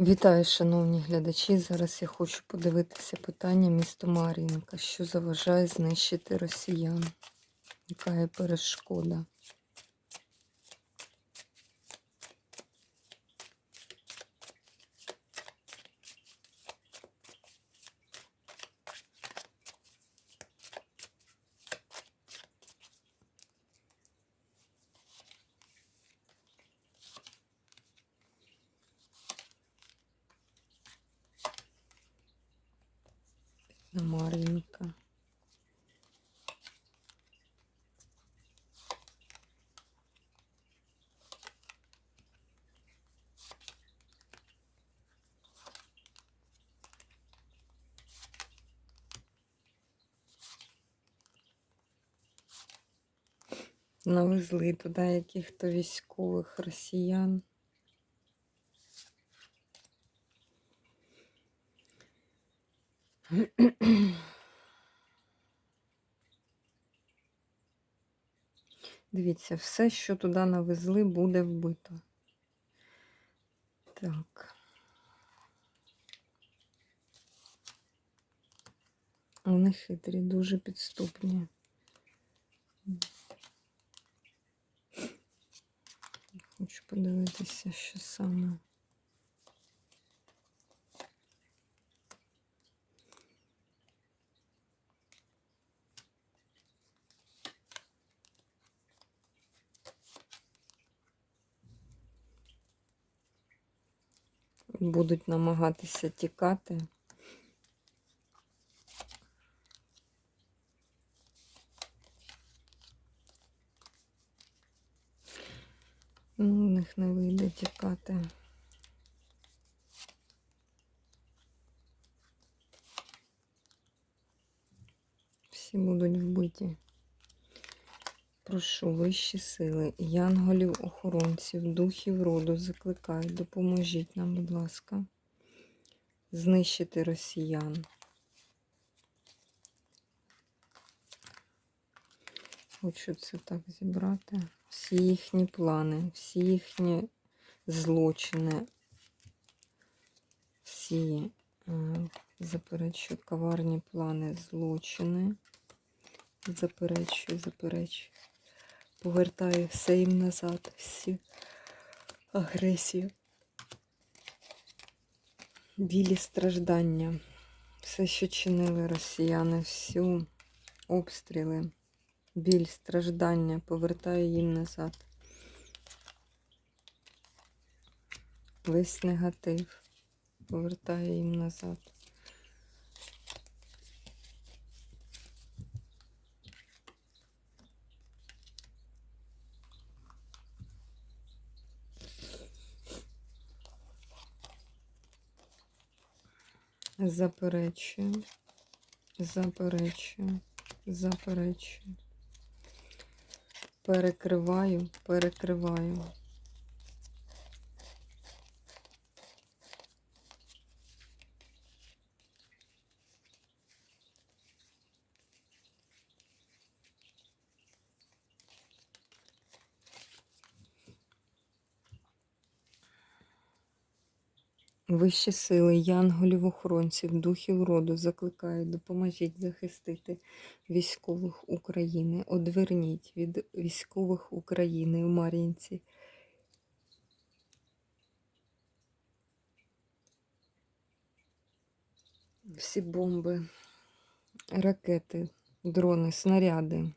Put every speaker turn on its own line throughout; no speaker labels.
Вітаю, шановні глядачі. Зараз я хочу подивитися питання місто Мар'їнка, що заважає знищити росіян. Яка є перешкода? На Мар'їнка. Навезли туди яких-то військових росіян. Дивіться, все, що туди навезли, буде вбито. Так. Вони хитрі, дуже підступні. Хочу подивитися, що саме. Будуть намагатися тікати. Ну, у них не вийде тікати. Всі будуть вбиті. Прошу вищі сили, янголів, охоронців, духів роду закликаю, допоможіть нам, будь ласка, знищити росіян. Хочу це так зібрати. Всі їхні плани, всі їхні злочини, всі, е, заперечую, коварні плани, злочини. Заперечую, заперечую. Повертаю все їм назад, всі агресію, білі страждання, все, що чинили росіяни, всю обстріли, біль, страждання, повертаю їм назад. Весь негатив. Повертаю їм назад. Заперечую, заперечую, заперечую. Перекриваю, перекриваю. Вищі сили, янголів, охоронців, духів роду закликаю, допоможіть захистити військових України. Одверніть від військових України у Мар'їнці. Всі бомби, ракети, дрони, снаряди,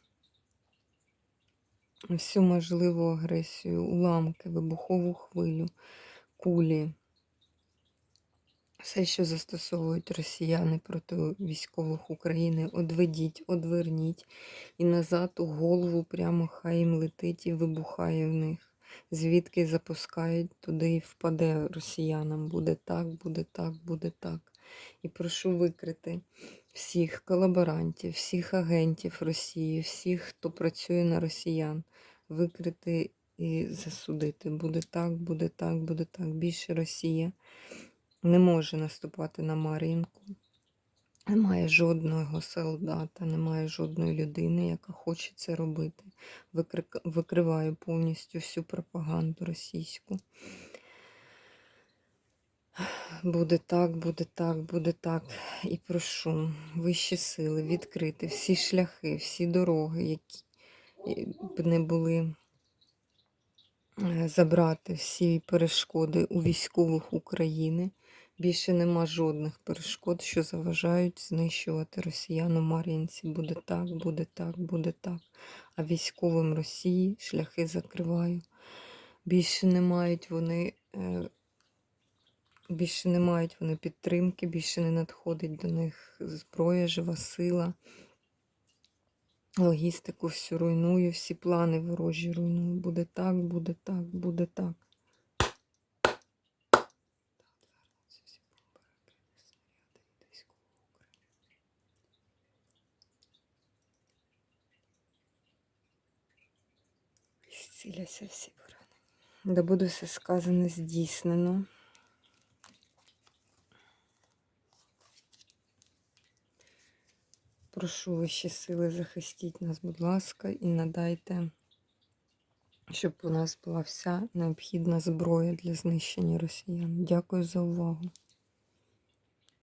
всю можливу агресію, уламки, вибухову хвилю, кулі. Все, що застосовують росіяни проти військових України, одведіть, одверніть і назад у голову прямо хай їм летить і вибухає в них. Звідки запускають, туди і впаде росіянам. Буде так, буде так, буде так. І прошу викрити всіх колаборантів, всіх агентів Росії, всіх, хто працює на росіян, викрити і засудити. Буде так, буде так, буде так. Більше Росія не може наступати на Мар'їнку. Немає жодного солдата, немає жодної людини, яка хоче це робити. Викриваю повністю всю пропаганду російську. буде так, буде так, буде так. І прошу вищі сили відкрити всі шляхи, всі дороги, які б не були е, забрати всі перешкоди у військових України. Більше нема жодних перешкод, що заважають знищувати росіян у Мар'їнці. Буде так, буде так, буде так. А військовим Росії шляхи закриваю. Більше не мають вони. е, Більше не мають вони підтримки, більше не надходить до них зброя, жива сила. Логістику всю руйную, всі плани ворожі руйную. Буде так, буде так, буде так. Зціляся всі барани. Да буде все сказане здійснено. Прошу вищі сили, захистіть нас, будь ласка, і надайте, щоб у нас була вся необхідна зброя для знищення росіян. Дякую за увагу.